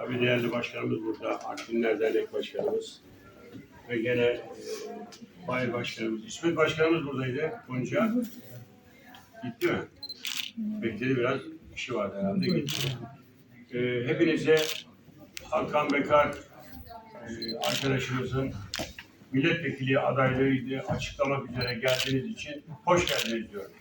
Tabii değerli başkanımız burada. Artvinler Dernek Başkanımız. Ve gene e, Bayır Başkanımız. İsmet Başkanımız buradaydı. Gonca. Gitti mi? Bekledi biraz. işi vardı herhalde. Gitti. E, hepinize Hakan Bekar e, arkadaşımızın milletvekili adaylığıydı açıklamak üzere geldiğiniz için hoş geldiniz diyorum.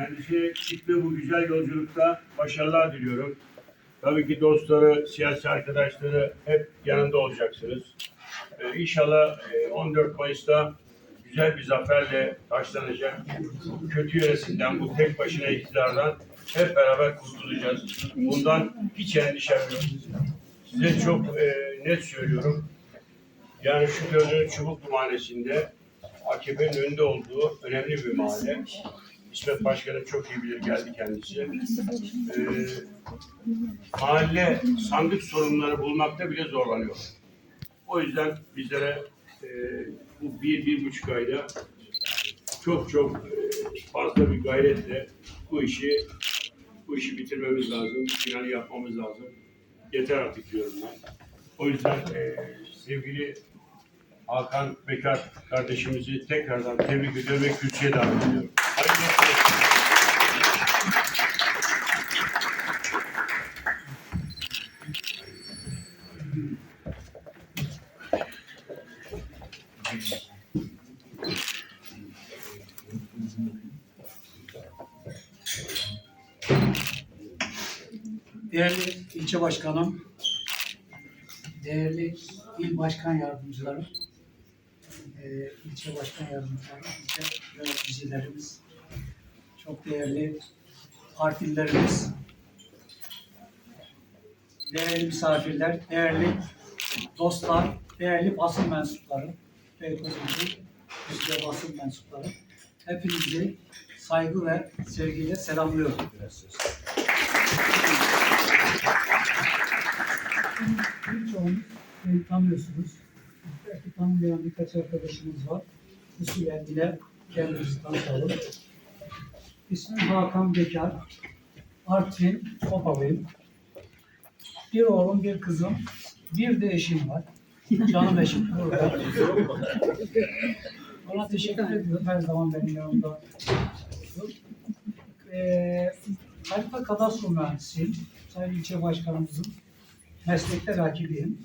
Kendisi çıktığı bu güzel yolculukta başarılar diliyorum. Tabii ki dostları, siyasi arkadaşları hep yanında olacaksınız. Ee, inşallah e, 14 Mayıs'ta güzel bir zaferle taşlanacak. Bu kötü yönesinden, bu tek başına iktidardan hep beraber kurtulacağız. Bundan hiç endişem yok. Size çok e, net söylüyorum. Yani şu gördüğünüz Çubuklu Mahallesi'nde AKP'nin önünde olduğu önemli bir mahalle. İsmet Başkanım çok iyi bilir, geldi kendisi. Ee, mahalle sandık sorunları bulmakta bile zorlanıyor. O yüzden bizlere e, bu bir, bir buçuk ayda çok çok e, fazla bir gayretle bu işi bu işi bitirmemiz lazım, finali yapmamız lazım. Yeter artık diyorum ben. O yüzden e, sevgili Hakan Bekar kardeşimizi tekrardan tebrik ediyorum ve kürsüye davet ediyorum. Hayırlı Değerli ilçe başkanım, değerli il başkan yardımcılarım, eee, ilçe başkan yardımcılarım, ilçe yöneticilerimiz, çok değerli partililerimiz, değerli misafirler, değerli dostlar, değerli basın mensupları, Beykoz'un güzide basın mensupları, hepinizi saygı ve sevgiyle selamlıyorum. Birçoğunuz beni tanıyorsunuz. Belki tanımayan birkaç arkadaşımız var. Usulen yine kendimizi tanıtalım. İsmim Hakan Bekar. Artvin, Kopalıyım. Bir oğlum, bir kızım, bir de eşim var. Canım eşim burada. Ona teşekkür ediyorum. Her zaman benim yanımda. Ee, harita kadastro mühendisiyim. Sayın ilçe başkanımızın meslekte rakibiyim.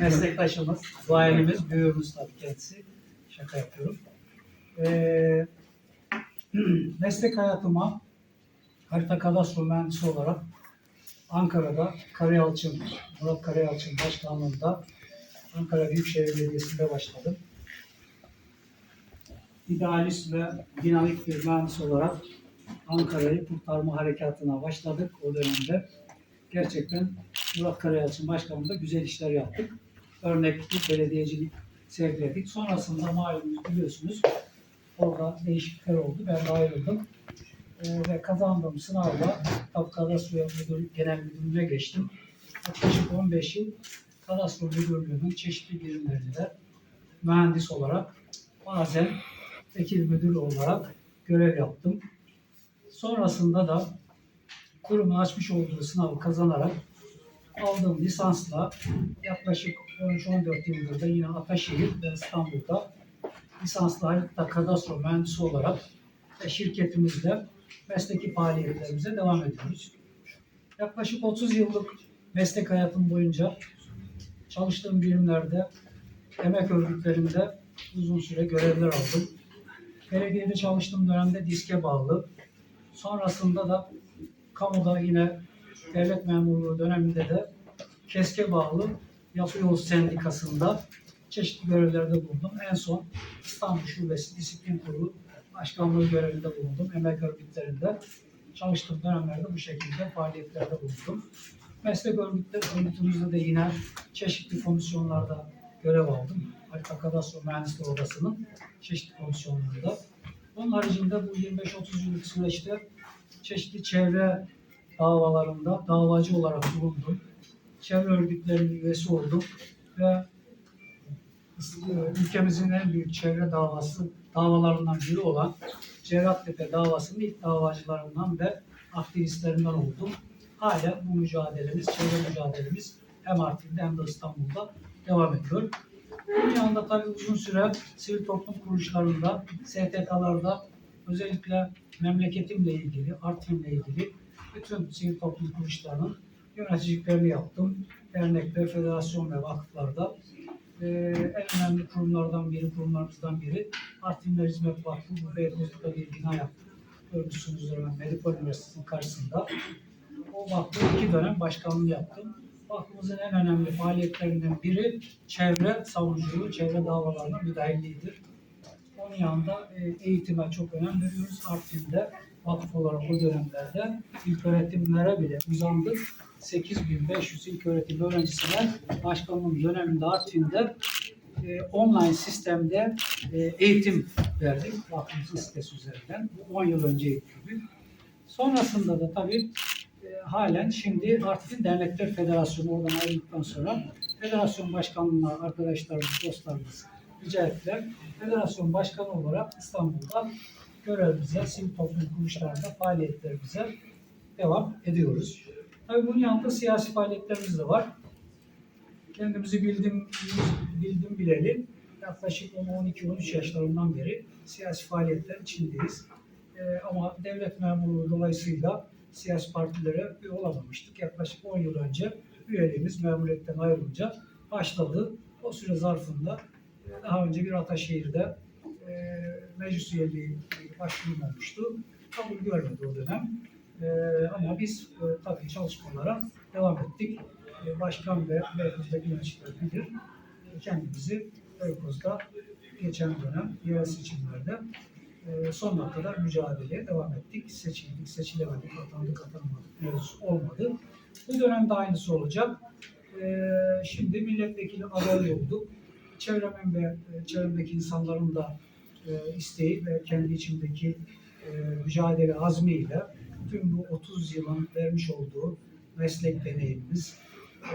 Meslektaşımız, duayenimiz, büyüğümüz tabii kendisi. Şaka yapıyorum. Ee, meslek hayatıma harita kadastro mühendisi olarak Ankara'da Karayalçın, Murat Karayalçın başkanlığında Ankara Büyükşehir Belediyesi'nde başladım. İdealist ve dinamik bir mühendis olarak Ankara'yı kurtarma harekatına başladık o dönemde. Gerçekten Murat Karayalçın başkanımızla güzel işler yaptık. Örnek bir belediyecilik sergiledik. Sonrasında malumunuz biliyorsunuz orada değişiklikler oldu. Ben de ayrıldım. Ee, ve kazandığım sınavla Tapu Kadastro Müdür, Genel Müdürlüğü'ne geçtim. Yaklaşık 15 yıl Kadastro Müdürlüğü'nün çeşitli birimlerinde mühendis olarak bazen vekil müdür olarak görev yaptım. Sonrasında da kurumun açmış olduğu sınavı kazanarak aldığım lisansla yaklaşık 13-14 yıldır da yine Ataşehir ve İstanbul'da lisanslı harita kadastro mühendisi olarak ve şirketimizde mesleki faaliyetlerimize devam ediyoruz. Yaklaşık 30 yıllık meslek hayatım boyunca çalıştığım birimlerde, emek örgütlerinde uzun süre görevler aldım. Belediyede çalıştığım dönemde diske bağlı. Sonrasında da kamuda yine devlet memurluğu döneminde de KESK'e bağlı Yapı Yol Sendikası'nda çeşitli görevlerde bulundum. En son İstanbul Şubesi Disiplin Kurulu Başkanlığı görevinde bulundum. Emek örgütlerinde çalıştığım dönemlerde bu şekilde faaliyetlerde bulundum. Meslek örgütleri örgütümüzde de yine çeşitli komisyonlarda görev aldım. Harita Kadastro Mühendisleri Odası'nın çeşitli komisyonlarında. Onun haricinde bu 25-30 yıllık süreçte çeşitli çevre davalarında davacı olarak bulundum. Çevre örgütlerinin üyesi oldum ve ülkemizin en büyük çevre davası davalarından biri olan Cerrahtepe davasının ilk davacılarından ve aktivistlerinden oldum. Hala bu mücadelemiz, çevre mücadelemiz hem Artvin'de hem de İstanbul'da devam ediyor. Bunun yanında tabii uzun süre sivil toplum kuruluşlarında, STK'larda özellikle memleketimle ilgili, Artvin'le ilgili bütün sivil toplum kuruluşlarının yöneticiliklerini yaptım. Dernekler, federasyon ve vakıflarda. Ee, en önemli kurumlardan biri, kurumlarımızdan biri Artvinler Hizmet Vakfı. Bu Beykoz'da bir bina yaptık. Görmüşsünüzdür hemen Medipol Üniversitesi'nin karşısında. O vakfı iki dönem başkanlığı yaptım. Vakfımızın en önemli faaliyetlerinden biri çevre savunuculuğu, çevre davalarına müdahilliğidir. Onun yanında e, eğitime çok önem veriyoruz. Artvin'de vakıf olarak o dönemlerde ilk öğretimlere bile uzandık. 8500 ilk öğretim öğrencisine başkanlığım döneminde Artvin'de e, online sistemde e, eğitim verdik. Vakfımızın sitesi üzerinden. Bu 10 yıl önce yürüdük. Sonrasında da tabii e, halen şimdi Artvin Dernekler Federasyonu oradan ayrıldıktan sonra federasyon başkanlığına arkadaşlarımız, dostlarımız rica ettiler. Federasyon başkanı olarak İstanbul'da görevimize, sivil toplum kuruluşlarında faaliyetlerimize devam ediyoruz. Tabii bunun yanında siyasi faaliyetlerimiz de var. Kendimizi bildim, bildim bileli yaklaşık 12-13 yaşlarından beri siyasi faaliyetler içindeyiz. Ee, ama devlet memurluğu dolayısıyla siyasi partilere üye olamamıştık. Yaklaşık 10 yıl önce üyeliğimiz memuriyetten ayrılınca başladı. O süre zarfında daha önce bir Ataşehir'de e, meclis üyeliği başvurum olmuştu. Kabul görmedi o dönem. E, ama biz e, tabii çalışmalara devam ettik. E, başkan ve Beykoz'daki yöneticiler bilir. E, kendimizi Beykoz'da geçen dönem yerel seçimlerde e, sonuna kadar mücadeleye devam ettik. Seçildik, seçilemedik, atandık, atanmadık mevzusu olmadı. Bu dönemde aynısı olacak. E, şimdi milletvekili adayı olduk. Çevremin ve e, çevremdeki insanların da e, isteği ve kendi içimdeki e, mücadele azmiyle tüm bu 30 yılın vermiş olduğu meslek deneyimimiz,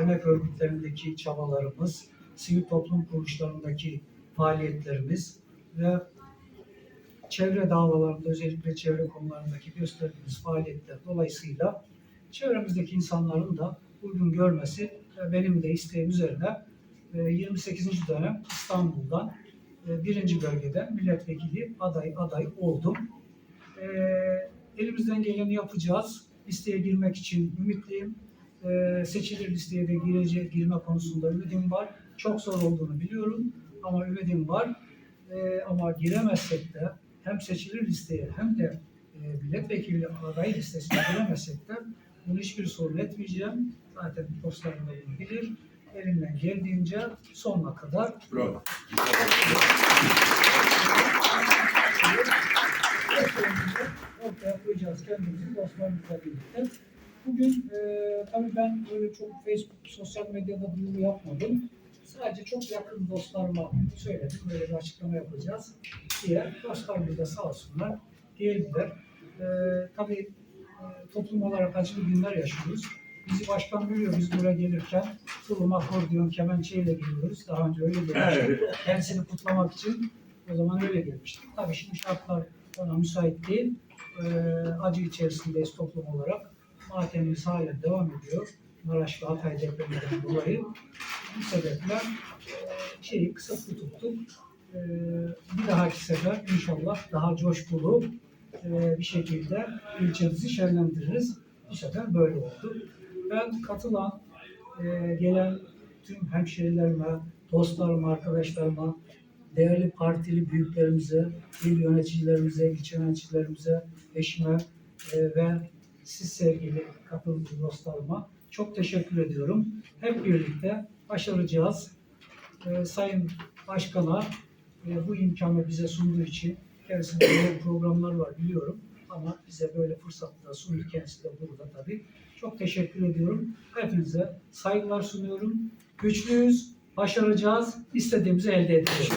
emek örgütlerindeki çabalarımız, sivil toplum kuruluşlarındaki faaliyetlerimiz ve çevre davalarında özellikle çevre konularındaki gösterdiğimiz faaliyetler dolayısıyla çevremizdeki insanların da uygun görmesi ve benim de isteğim üzerine 28. dönem İstanbul'dan e, birinci bölgeden milletvekili aday aday oldum. E, elimizden geleni yapacağız. Listeye girmek için ümitliyim. E, seçilir listeye de girece, girme konusunda ümidim var. Çok zor olduğunu biliyorum ama ümidim var. E, ama giremezsek de hem seçilir listeye hem de e, milletvekili aday listesine giremezsek de bunu hiçbir sorun etmeyeceğim. Zaten dostlarım bunu bilir. Elimden geldiğince sonuna kadar Bravo. ortaya koyacağız kendimizi dostlarımızla birlikte. Bugün e, tabii ben böyle çok Facebook, sosyal medyada duyuru yapmadım. Sadece çok yakın dostlarıma söyledim. Böyle bir açıklama yapacağız diye. Dostlarımız da sağ olsunlar geldiler. E, tabii e, toplum olarak acılı günler yaşıyoruz. Bizi başkan biliyor biz buraya gelirken tulum, akordeon, kemençeyle geliyoruz. Daha önce öyle gelmiştik. Evet. Kendisini kutlamak için o zaman öyle gelmiştik. Tabii şimdi şartlar ona müsait değil. Ee, acı içerisindeyiz toplum olarak. Matemimiz hala devam ediyor. Maraş ve Hatay depreminden dolayı. Bu sebeple e, şeyi kısa tuttuk. Ee, bir dahaki sefer inşallah daha coşkulu e, bir şekilde ilçemizi şenlendiririz. Bu sefer böyle oldu. Ben katılan, e, gelen tüm hemşehrilerime, dostlarıma, arkadaşlarıma, değerli partili büyüklerimize, il yöneticilerimize, ilçe yöneticilerimize, eşime e, ve siz sevgili katıldığınız dostlarıma çok teşekkür ediyorum. Hep birlikte başaracağız. E, Sayın Başkan'a e, bu imkanı bize sunduğu için kendisinde böyle programlar var biliyorum ama bize böyle fırsatlar sundu kendisi de burada tabii. Çok teşekkür ediyorum. Hepinize saygılar sunuyorum. Güçlüyüz, başaracağız, istediğimizi elde edeceğiz.